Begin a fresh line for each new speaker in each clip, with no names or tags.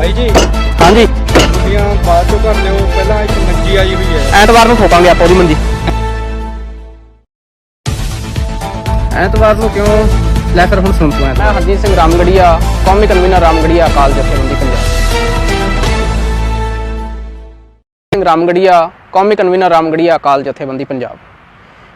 ਹਾਂਜੀ।
ਛੁੱਟੀਆਂ ਬਾਅਦ ਚੋਂ ਕਰ ਲਿਓ ਪਹਿਲਾਂ ਇੱਕ ਮੰਜੀ ਆਈ ਹੋਈ ਹੈ।
ਐਤਵਾਰ ਨੂੰ ਠੋਕਾਂਗੇ ਆਪਾਂ ਉਹਦੀ ਮੰਜੀ। ਐਤਵਾਰ ਨੂੰ ਕਿਉਂ? ਲੈ ਫਿਰ ਹੁਣ ਸੁਣ ਤੂੰ ਮੈਂ ਹਰਜੀਤ ਸਿੰਘ ਰਾਮਗੜੀਆ ਕੌਮੀ ਕਨਵੀਨਰ ਰਾਮਗੜੀਆ ਅਕਾਲ ਜਥੇਬੰਦੀ ਪੰਜਾਬ। ਸਿੰਘ ਰਾਮਗੜੀਆ ਕੌਮੀ ਕਨਵੀਨਰ ਰਾਮਗੜੀਆ ਅਕਾਲ ਜਥੇਬੰਦੀ ਪੰਜਾਬ।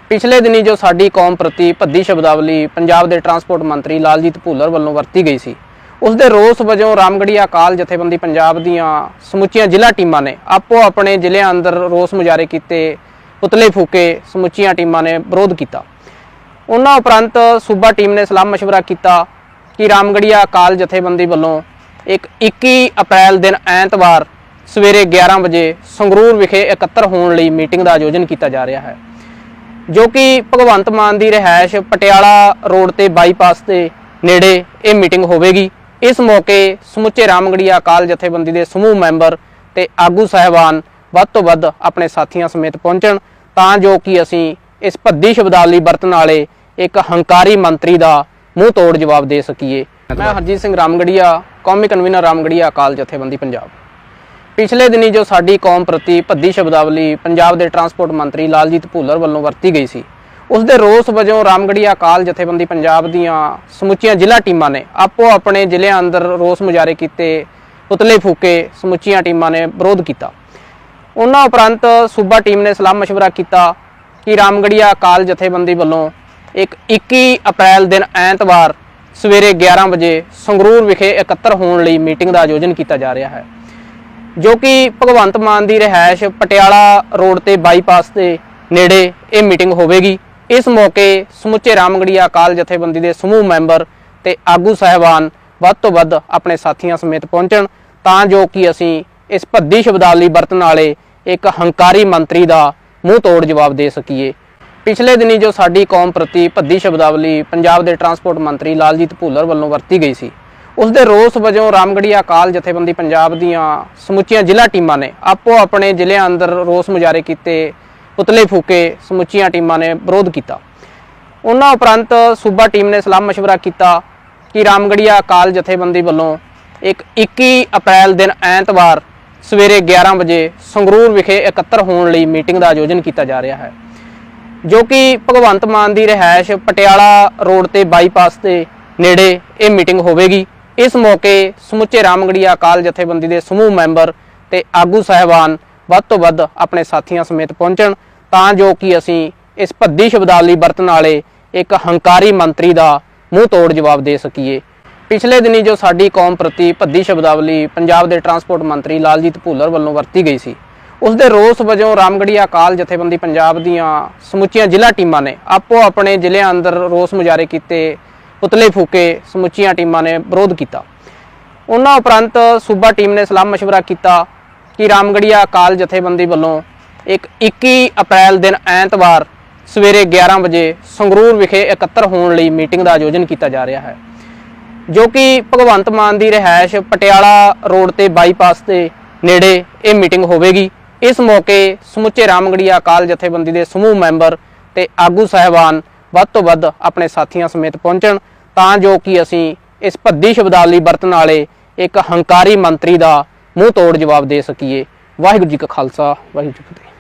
ਪਿਛਲੇ ਦਿਨੀ ਜੋ ਸਾਡੀ ਕੌਮ ਪ੍ਰਤੀ ਭੱਦੀ ਸ਼ਬਦਾਵਲੀ ਪੰਜਾਬ ਦੇ ਟਰਾਂਸਪੋਰਟ ਮੰਤਰੀ ਲਾਲਜੀਤ ਭੁੱਲਰ ਵੱਲੋਂ ਵਰਤੀ ਗਈ ਸੀ ਉਸ ਦੇ ਰੋਸ ਵਜੋਂ ਰਾਮਗੜੀਆ ਅਕਾਲ ਜਥੇਬੰਦੀ ਪੰਜਾਬ ਦੀਆਂ ਸਮੁੱਚੀਆਂ ਜ਼ਿਲ੍ਹਾ ਟੀਮਾਂ ਨੇ ਆਪੋ ਆਪਣੇ ਜ਼ਿਲ੍ਹਿਆਂ ਅੰਦਰ ਰੋਸ ਮੁਜ਼ਾਹਰੇ ਕੀਤੇ ਪੁਤਲੇ ਫੂਕੇ ਸਮੁੱਚੀਆਂ ਟੀਮਾਂ ਨੇ ਵਿਰੋਧ ਕੀਤਾ ਉਹਨਾਂ ਉਪਰੰਤ ਸੂਬਾ ਟੀਮ ਨੇ ਸਲਾਹ مشورہ ਕੀਤਾ ਕਿ ਰਾਮਗੜੀਆ ਅਕਾਲ ਜਥੇਬੰਦੀ ਵੱਲੋਂ ਇੱਕ 21 ਅਪ੍ਰੈਲ ਦਿਨ ਐਤਵਾਰ ਸਵੇਰੇ 11 ਵਜੇ ਸੰਗਰੂਰ ਵਿਖੇ ਇਕੱਤਰ ਹੋਣ ਲਈ ਮੀਟਿੰਗ ਦਾ ਆਯੋਜਨ ਕੀਤਾ ਜਾ ਰਿਹਾ ਹੈ ਜੋ ਕਿ ਭਗਵੰਤ ਮਾਨ ਦੀ ਰਿਹਾਇਸ਼ ਪਟਿਆਲਾ ਰੋਡ ਤੇ ਬਾਈਪਾਸ ਦੇ ਨੇੜੇ ਇਹ ਮੀਟਿੰਗ ਹੋਵੇਗੀ ਇਸ ਮੌਕੇ ਸਮੁੱਚੇ ਰਾਮਗੜੀਆ ਅਕਾਲ ਜਥੇਬੰਦੀ ਦੇ ਸਮੂਹ ਮੈਂਬਰ ਤੇ ਆਗੂ ਸਹਿਬਾਨ ਵੱਧ ਤੋਂ ਵੱਧ ਆਪਣੇ ਸਾਥੀਆਂ ਸਮੇਤ ਪਹੁੰਚਣ, ਤਾਂ ਜੋ ਕਿ ਅਸੀਂ ਇਸ ਭੱਦੀ ਸ਼ਬਦਾਵਲੀ ਵਰਤਣ ਵਾਲੇ ਇੱਕ ਹੰਕਾਰੀ ਮੰਤਰੀ ਦਾ ਮੂੰਹ ਤੋੜ ਜਵਾਬ ਦੇ ਸਕੀਏ। ਮੈਂ ਹਰਜੀਤ ਸਿੰਘ ਰਾਮਗੜੀਆ ਕੌਮੀ ਕਨਵੀਨਰ ਰਾਮਗੜੀਆ ਅਕਾਲ ਜਥੇਬੰਦੀ ਪੰਜਾਬ। ਪਿਛਲੇ ਦਿਨੀ ਜੋ ਸਾਡੀ ਕੌਮ ਪ੍ਰਤੀ ਭੱਦੀ ਸ਼ਬਦਾਵਲੀ ਪੰਜਾਬ ਦੇ ਟਰਾਂਸਪੋਰਟ ਮੰਤਰੀ ਲਾਲਜੀਤ ਭੁੱਲਰ ਵੱਲੋਂ ਵਰਤੀ ਗਈ ਸੀ ਉਸ ਦੇ ਰੋਸ ਵਜੋਂ ਰਾਮਗੜੀਆ ਅਕਾਲ ਜਥੇਬੰਦੀ ਪੰਜਾਬ ਦੀਆਂ ਸਮੁੱਚੀਆਂ ਜ਼ਿਲ੍ਹਾ ਟੀਮਾਂ ਨੇ ਆਪੋ ਆਪਣੇ ਜ਼ਿਲ੍ਹਿਆਂ ਅੰਦਰ ਰੋਸ ਮੁਜ਼ਾਹਰੇ ਕੀਤੇ ਪੁਤਲੇ ਫੂਕੇ ਸਮੁੱਚੀਆਂ ਟੀਮਾਂ ਨੇ ਵਿਰੋਧ ਕੀਤਾ ਉਹਨਾਂ ਉਪਰੰਤ ਸੂਬਾ ਟੀਮ ਨੇ ਸਲਾਹ مشورہ ਕੀਤਾ ਕਿ ਰਾਮਗੜੀਆ ਅਕਾਲ ਜਥੇਬੰਦੀ ਵੱਲੋਂ ਇੱਕ 21 ਅਪ੍ਰੈਲ ਦਿਨ ਐਤਵਾਰ ਸਵੇਰੇ 11 ਵਜੇ ਸੰਗਰੂਰ ਵਿਖੇ ਇਕੱਤਰ ਹੋਣ ਲਈ ਮੀਟਿੰਗ ਦਾ ਆਯੋਜਨ ਕੀਤਾ ਜਾ ਰਿਹਾ ਹੈ ਜੋ ਕਿ ਭਗਵੰਤ ਮਾਨ ਦੀ ਰਿਹਾਇਸ਼ ਪਟਿਆਲਾ ਰੋਡ ਤੇ ਬਾਈਪਾਸ ਦੇ ਨੇੜੇ ਇਹ ਮੀਟਿੰਗ ਹੋਵੇਗੀ ਇਸ ਮੌਕੇ ਸਮੁੱਚੇ ਰਾਮਗੜੀਆ ਅਕਾਲ ਜਥੇਬੰਦੀ ਦੇ ਸਮੂਹ ਮੈਂਬਰ ਤੇ ਆਗੂ ਸਹਿਬਾਨ ਵੱਧ ਤੋਂ ਵੱਧ ਆਪਣੇ ਸਾਥੀਆਂ ਸਮੇਤ ਪਹੁੰਚਣ, ਤਾਂ ਜੋ ਕਿ ਅਸੀਂ ਇਸ ਭੱਦੀ ਸ਼ਬਦਾਵਲੀ ਵਰਤਣ ਵਾਲੇ ਇੱਕ ਹੰਕਾਰੀ ਮੰਤਰੀ ਦਾ ਮੂੰਹ ਤੋੜ ਜਵਾਬ ਦੇ ਸਕੀਏ। ਪਿਛਲੇ ਦਿਨੀ ਜੋ ਸਾਡੀ ਕੌਮ ਪ੍ਰਤੀ ਭੱਦੀ ਸ਼ਬਦਾਵਲੀ ਪੰਜਾਬ ਦੇ ਟਰਾਂਸਪੋਰਟ ਮੰਤਰੀ ਲਾਲਜੀਤ ਭੁੱਲਰ ਵੱਲੋਂ ਵਰਤੀ ਗਈ ਸੀ, ਉਸ ਦੇ ਰੋਸ ਵਜੋਂ ਰਾਮਗੜੀਆ ਅਕਾਲ ਜਥੇਬੰਦੀ ਪੰਜਾਬ ਦੀਆਂ ਸਮੁੱਚੀਆਂ ਜ਼ਿਲ੍ਹਾ ਟੀਮਾਂ ਨੇ ਆਪੋ ਆਪਣੇ ਜ਼ਿਲ੍ਹਿਆਂ ਅੰਦਰ ਰੋਸ ਮੁਜ਼ਾਹਰੇ ਕੀਤੇ ਪੁਤਲੇ ਫੂਕੇ ਸਮੁੱਚੀਆਂ ਟੀਮਾਂ ਨੇ ਵਿਰੋਧ ਕੀਤਾ ਉਹਨਾਂ ਉਪਰੰਤ ਸੂਬਾ ਟੀਮ ਨੇ ਸਲਾਹ مشورہ ਕੀਤਾ ਕਿ ਰਾਮਗੜੀਆ ਅਕਾਲ ਜਥੇਬੰਦੀ ਵੱਲੋਂ ਇੱਕ 21 ਅਪ੍ਰੈਲ ਦਿਨ ਐਤਵਾਰ ਸਵੇਰੇ 11 ਵਜੇ ਸੰਗਰੂਰ ਵਿਖੇ ਇਕੱਤਰ ਹੋਣ ਲਈ ਮੀਟਿੰਗ ਦਾ ਆਯੋਜਨ ਕੀਤਾ ਜਾ ਰਿਹਾ ਹੈ ਜੋ ਕਿ ਭਗਵੰਤ ਮਾਨ ਦੀ ਰਿਹਾਇਸ਼ ਪਟਿਆਲਾ ਰੋਡ ਤੇ ਬਾਈਪਾਸ ਦੇ ਨੇੜੇ ਇਹ ਮੀਟਿੰਗ ਹੋਵੇਗੀ ਇਸ ਮੌਕੇ ਸਮੁੱਚੇ ਰਾਮਗੜੀਆ ਅਕਾਲ ਜਥੇਬੰਦੀ ਦੇ ਸਮੂਹ ਮੈਂਬਰ ਤੇ ਆਗੂ ਸਹਿਬਾਨ ਵੱਧ ਤੋਂ ਵੱਧ ਆਪਣੇ ਸਾਥੀਆਂ ਸਮੇਤ ਪਹੁੰਚਣ ਤਾਂ ਜੋ ਕਿ ਅਸੀਂ ਇਸ ਭੱਦੀ ਸ਼ਬਦਾਵਲੀ ਵਰਤਣ ਵਾਲੇ ਇੱਕ ਹੰਕਾਰੀ ਮੰਤਰੀ ਦਾ ਮੂੰਹ ਤੋੜ ਜਵਾਬ ਦੇ ਸਕੀਏ ਪਿਛਲੇ ਦਿਨੀ ਜੋ ਸਾਡੀ ਕੌਮ ਪ੍ਰਤੀ ਭੱਦੀ ਸ਼ਬਦਾਵਲੀ ਪੰਜਾਬ ਦੇ ਟਰਾਂਸਪੋਰਟ ਮੰਤਰੀ ਲਾਲਜੀਤ ਭੁੱਲਰ ਵੱਲੋਂ ਵਰਤੀ ਗਈ ਸੀ ਉਸ ਦੇ ਰੋਸ ਵਜੋਂ ਰਾਮਗੜੀਆ ਅਕਾਲ ਜਥੇਬੰਦੀ ਪੰਜਾਬ ਦੀਆਂ ਸਮੁੱਚੀਆਂ ਜ਼ਿਲ੍ਹਾ ਟੀਮਾਂ ਨੇ ਆਪੋ ਆਪਣੇ ਜ਼ਿਲ੍ਹਿਆਂ ਅੰਦਰ ਰੋਸ ਮੁਜ਼ਾਹਰੇ ਕੀਤੇ ਪੁਤਲੇ ਫੂਕੇ ਸਮੁੱਚੀਆਂ ਟੀਮਾਂ ਨੇ ਵਿਰੋਧ ਕੀਤਾ ਉਹਨਾਂ ਉਪਰੰਤ ਸੂਬਾ ਟੀਮ ਨੇ ਸਲਾਹ مشورہ ਕੀਤਾ ਕਿ ਰਾਮਗੜੀਆ ਅਕਾਲ ਜਥੇਬੰਦੀ ਵੱਲੋਂ ਇੱਕ 21 ਅਪ੍ਰੈਲ ਦਿਨ ਐਤਵਾਰ ਸਵੇਰੇ 11 ਵਜੇ ਸੰਗਰੂਰ ਵਿਖੇ ਇਕੱਤਰ ਹੋਣ ਲਈ ਮੀਟਿੰਗ ਦਾ ਆਯੋਜਨ ਕੀਤਾ ਜਾ ਰਿਹਾ ਹੈ, ਜੋ ਕਿ ਭਗਵੰਤ ਮਾਨ ਦੀ ਰਿਹਾਇਸ਼ ਪਟਿਆਲਾ ਰੋਡ ਤੇ ਬਾਈਪਾਸ ਦੇ ਨੇੜੇ ਇਹ ਮੀਟਿੰਗ ਹੋਵੇਗੀ। ਇਸ ਮੌਕੇ ਸਮੁੱਚੇ ਰਾਮਗੜੀਆ ਅਕਾਲ ਜਥੇਬੰਦੀ ਦੇ ਸਮੂਹ ਮੈਂਬਰ ਤੇ ਆਗੂ ਸਹਿਬਾਨ ਵੱਧ ਤੋਂ ਵੱਧ ਆਪਣੇ ਸਾਥੀਆਂ ਸਮੇਤ ਪਹੁੰਚਣ, ਤਾਂ ਜੋ ਕਿ ਅਸੀਂ ਇਸ ਭੱਦੀ ਸ਼ਬਦਾਵਲੀ ਵਰਤਣ ਵਾਲੇ ਇੱਕ ਹੰਕਾਰੀ ਮੰਤਰੀ ਦਾ ਮੂੰਹ ਤੋੜ ਜਵਾਬ ਦੇ ਸਕੀਏ। ਵਾਹਿਗੁਰੂ ਜੀ ਕਾ ਖਾਲਸਾ ਵਾਹਿਗੁਰੂ ਜੀ ਕੀ ਫਤਿਹ।